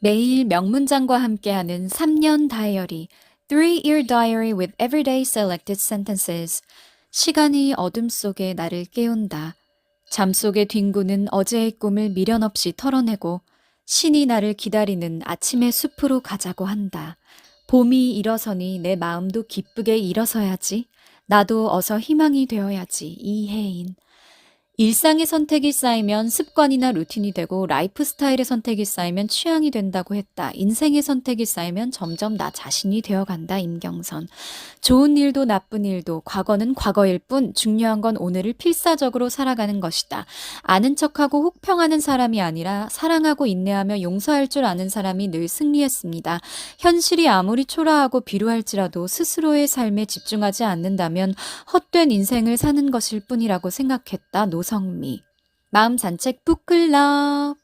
매일 명문장과 함께하는 3년 다이어리, 3-year diary with everyday selected sentences. 시간이 어둠 속에 나를 깨운다. 잠 속에 뒹구는 어제의 꿈을 미련 없이 털어내고 신이 나를 기다리는 아침의 숲으로 가자고 한다. 봄이 일어서니 내 마음도 기쁘게 일어서야지. 나도 어서 희망이 되어야지. 이혜인. 일상의 선택이 쌓이면 습관이나 루틴이 되고 라이프 스타일의 선택이 쌓이면 취향이 된다고 했다. 인생의 선택이 쌓이면 점점 나 자신이 되어 간다. 임경선. 좋은 일도 나쁜 일도 과거는 과거일 뿐 중요한 건 오늘을 필사적으로 살아가는 것이다. 아는 척하고 혹평하는 사람이 아니라 사랑하고 인내하며 용서할 줄 아는 사람이 늘 승리했습니다. 현실이 아무리 초라하고 비루할지라도 스스로의 삶에 집중하지 않는다면 헛된 인생을 사는 것일 뿐이라고 생각했다. 노 성미. 마음 산책 북클럽.